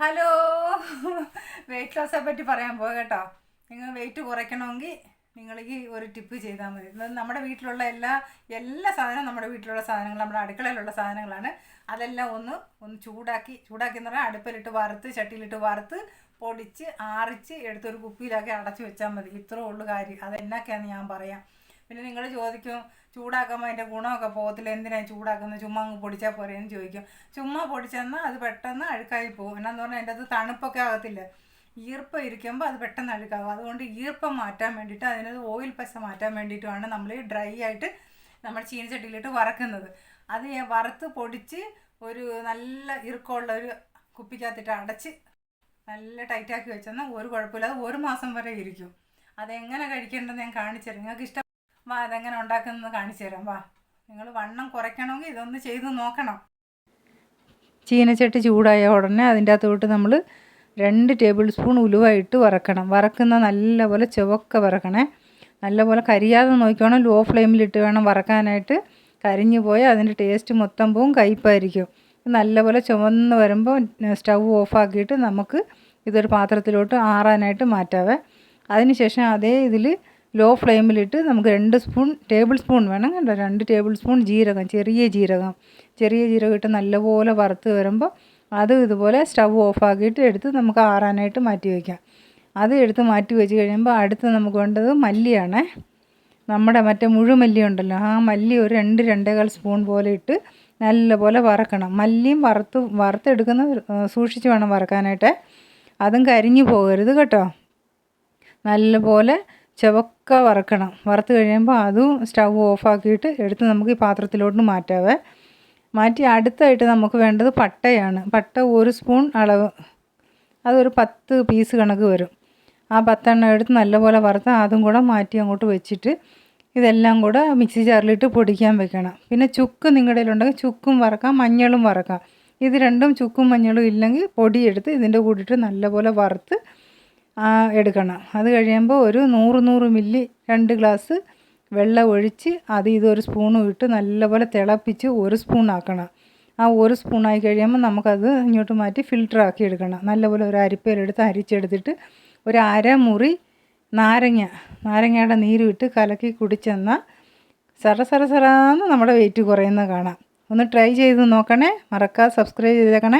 Hello. Wait ലോസെ പറ്റി പറയാൻ പോകാം കേട്ടോ. നിങ്ങൾ വെയിറ്റ് കുറയ്ക്കണമെങ്കിൽ നിങ്ങൾക്ക് ഒരു ടിപ്പ് ചെയ്താൽ മതി. നമ്മുടെ വീട്ടിലുള്ള എല്ലാ എല്ലാ സാധനവും നമ്മുടെ വീട്ടിലുള്ള സാധനങ്ങൾ നമ്മുടെ അടുക്കളയിലുള്ള സാധനങ്ങളാണ്. അതെല്ലാം ഒന്ന് ഒന്ന് ചൂടാക്കി ചൂടാക്കി എന്ന് പറഞ്ഞാൽ അടുപ്പിലിട്ട് വറുത്ത് ചട്ടിയിലിട്ട് വറുത്ത് പൊടിച്ച് ആറിച്ച് എടുത്തൊരു കുപ്പിയിലാക്കി അടച്ചു വെച്ചാൽ മതി. ഇത്രേ ഉള്ളൂ കാര്യം. അതെന്നൊക്കെയാണെന്ന് ഞാൻ പറയാം. പിന്നെ നിങ്ങൾ ചോദിക്കും ചൂടാക്കുമ്പോൾ അതിന്റെ ഗുണമൊക്കെ പോകത്തില്ല എന്തിനാണ് ചൂടാക്കുന്നത് ചുമ്മാ അങ്ങ് പൊടിച്ചാൽ പോരെ? എന്ന് ചോദിക്കും. ചുമ്മാ പൊടിച്ചെന്നാൽ അത് പെട്ടെന്ന് അഴുക്കായി പോകും. എന്നാന്ന് പറഞ്ഞാൽ അതിന്റെ അത് തണുപ്പൊക്കെ ആകത്തില്ല. ഈർപ്പം ഇരിക്കുമ്പോൾ അത് പെട്ടെന്ന് അഴുക്കാവും. അതുകൊണ്ട് ഈർപ്പം മാറ്റാൻ വേണ്ടിയിട്ട് അതിനത് ഓയിൽ പശ മാറ്റാൻ വേണ്ടിയിട്ടുമാണ് നമ്മൾ ഡ്രൈ ആയിട്ട് നമ്മൾ ചീനച്ചട്ടിയിലിട്ട് വറക്കുന്നത്. അത് വറുത്ത് പൊടിച്ച് ഒരു നല്ല ഇറുക്കമുള്ള ഒരു കുപ്പിക്കകത്തിട്ട് അടച്ച് നല്ല ടൈറ്റാക്കി വെച്ചെന്നാൽ ഒരു കുഴപ്പമില്ല. അത് ഒരു മാസം വരെ ഇരിക്കും. അതെങ്ങനെ കഴിക്കേണ്ടതെന്ന് ഞാൻ കാണിച്ചു നിങ്ങൾക്ക് ഇഷ്ടം വാ അതെങ്ങനെ ഉണ്ടാക്കുന്നത് കാണിച്ചു തരാം. വാ നിങ്ങൾ വണ്ണം കുറയ്ക്കണമെങ്കിൽ ഇതൊന്ന് ചെയ്ത് നോക്കണം. ചീനച്ചട്ടി ചൂടായ ഉടനെ അതിന്റെ അകത്തോട്ട് നമ്മൾ രണ്ട് ടേബിൾ സ്പൂൺ ഉലുവ ഇട്ട് വറക്കണം. വറക്കുന്ന നല്ലപോലെ ചുവക്ക വറക്കണേ. നല്ലപോലെ കരിയാതെ നോക്കിക്കോണം. ലോ ഫ്ലെയിമിലിട്ട് വേണം വറക്കാനായിട്ട്. കരിഞ്ഞു പോയാൽ അതിന്റെ ടേസ്റ്റ് മൊത്തം പോവും കയ്പായിരിക്കും നല്ലപോലെ ചുവന്ന് വരുമ്പോൾ സ്റ്റൗ ഓഫാക്കിയിട്ട് നമുക്ക് ഇതൊരു പാത്രത്തിലോട്ട് ആറാനായിട്ട് മാറ്റാവേ. അതിനുശേഷം അതേ ഇതിൽ ലോ ഫ്ലെയിമിലിട്ട് നമുക്ക് രണ്ട് സ്പൂൺ ടേബിൾ സ്പൂൺ വേണം കണ്ടോ? രണ്ട് ടേബിൾ സ്പൂൺ ജീരകം ചെറിയ ജീരകം. ചെറിയ ജീരകം ഇട്ട് നല്ലപോലെ വറുത്ത് വരുമ്പോൾ അത് ഇതുപോലെ സ്റ്റവ് ഓഫാക്കിയിട്ട് എടുത്ത് നമുക്ക് ആറാനായിട്ട് മാറ്റി വയ്ക്കാം. അത് എടുത്ത് മാറ്റി വെച്ച് കഴിയുമ്പോൾ അടുത്ത് നമുക്ക് വേണ്ടത് മല്ലിയാണേ. നമ്മുടെ മറ്റേ മുഴുമല്ലി ഉണ്ടല്ലോ ആ മല്ലി ഒരു രണ്ട് രണ്ടേകാൽ സ്പൂൺ പോലെ ഇട്ട് നല്ലപോലെ വറക്കണം. മല്ലിയും വറുത്ത് വറുത്തെടുക്കുന്ന സൂക്ഷിച്ച് വേണം വറക്കാനായിട്ട്. അതും കരിഞ്ഞു പോകരുത് കേട്ടോ. നല്ലപോലെ ചുവക്ക വറക്കണം. വറുത്ത് കഴിയുമ്പോൾ അതും സ്റ്റവ് ഓഫാക്കിയിട്ട് എടുത്ത് നമുക്ക് ഈ പാത്രത്തിലോട്ട് മാറ്റാവേ. മാറ്റി അടുത്തായിട്ട് നമുക്ക് വേണ്ടത് പട്ടയാണ്. പട്ട ഒരു സ്പൂൺ അളവ്. അതൊരു പത്ത് പീസ് കണക്ക് വരും. ആ പത്തെണ്ണം എടുത്ത് നല്ലപോലെ വറുത്ത് അതും കൂടെ മാറ്റി അങ്ങോട്ട് വെച്ചിട്ട് ഇതെല്ലാം കൂടെ മിക്സി ജാറിലിട്ട് പൊടിക്കാൻ വെക്കണം. പിന്നെ ചുക്ക് നിങ്ങളുടെ കയ്യിലുണ്ടെങ്കിൽ ചുക്കും വറക്കാം മഞ്ഞളും വറക്കാം. ഇത് രണ്ടും ചുക്കും മഞ്ഞളും ഇല്ലെങ്കിൽ പൊടിയെടുത്ത് ഇതിന്റെ കൂടിയിട്ട് നല്ലപോലെ വറുത്ത് എടുക്കണം. അത് കഴിയുമ്പോൾ ഒരു നൂറ് നൂറ് മില്ലി രണ്ട് ഗ്ലാസ് വെള്ളം ഒഴിച്ച് അത് ഇതൊരു സ്പൂണും ഇട്ട് നല്ലപോലെ തിളപ്പിച്ച് ഒരു സ്പൂണാക്കണം ആ ഒരു സ്പൂണായി കഴിയുമ്പോൾ നമുക്കത് ഇങ്ങോട്ട് മാറ്റി ഫിൽട്ടർ ആക്കി എടുക്കണം. നല്ലപോലെ ഒരു അരിപ്പയിലെടുത്ത് അരിച്ചെടുത്തിട്ട് ഒരു അരമുറി നാരങ്ങ നാരങ്ങയുടെ നീര് ഇട്ട് കലക്കി കുടിച്ചെന്നാൽ സറ സറ നമ്മുടെ വെയിറ്റ് കുറയുന്നത് കാണാം. ഒന്ന് ട്രൈ ചെയ്ത് നോക്കണേ. മറക്കാതെ സബ്സ്ക്രൈബ് ചെയ്തേക്കണേ.